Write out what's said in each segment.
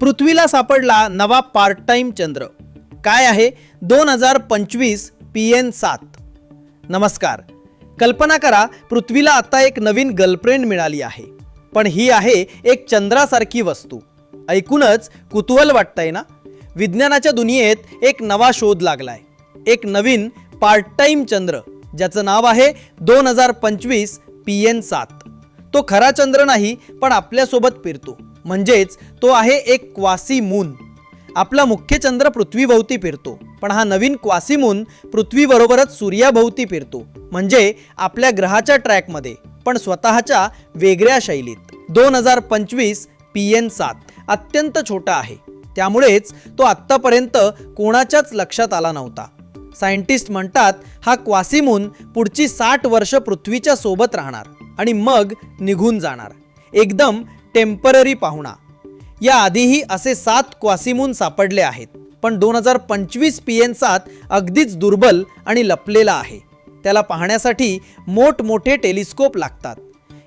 पृथ्वीला सापडला नवा पार्ट टाइम चंद्र. काय आहे? दोन हजार पंचवीस पी एन सात. नमस्कार. कल्पना करा पृथ्वीला आता एक नवीन गर्लफ्रेंड मिळाली आहे. पण ही आहे एक चंद्रासारखी वस्तू. ऐकूनच कुतूहल वाटतंय ना? विज्ञानाच्या दुनियेत एक नवा शोध लागलाय. एक नवीन पार्ट टाइम चंद्र ज्याचं नाव आहे दोन हजार पंचवीस पी एन सात. तो खरा चंद्र नाही पण आपल्यासोबत फिरतो. म्हणजेच तो आहे एक क्वासी मून. आपला मुख्य चंद्र पृथ्वीभोवती फिरतो पण हा नवीन क्वासी मून पृथ्वीबरोबरच सूर्याभोवती फिरतो म्हणजे आपल्या ग्रहाच्या ट्रॅकमध्ये पण स्वतःच्या वेगळ्या शैलीत. दोन हजार पंचवीस पी एन सात अत्यंत छोटा आहे. त्यामुळेच तो आत्तापर्यंत कोणाच्याच लक्षात आला नव्हता. सायंटिस्ट म्हणतात हा क्वासिमून पुढची साठ वर्ष पृथ्वीच्या सोबत राहणार आणि मग निघून जाणार. एकदम टेंपररी पाहुणा. या आधीही असे सात क्वासिमून सापडले आहेत पण दोन हजार पंचवीस पी एन सात अगदीच दुर्बल आणि लपलेला आहे. त्याला पाहण्यासाठी मोठमोठे टेलिस्कोप लागतात.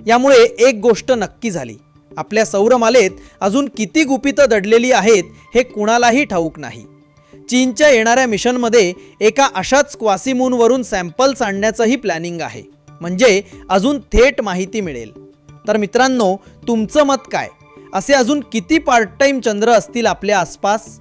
यामुळे एक गोष्ट नक्की झाली. आपल्या सौरमालेत अजून किती गुपितं दडलेली आहेत हे कुणालाही ठाऊक नाही. चीनच्या येणाऱ्या मिशनमध्ये एका अशाच क्वासिमूनवरून सॅम्पल्स आणण्याचंही प्लॅनिंग आहे. म्हणजे अजून थेट माहिती मिळेल. तर मित्रांनो तुमचं मत काय? असे अजून किती पार्ट टाईम चंद्र असतील आपल्या आसपास?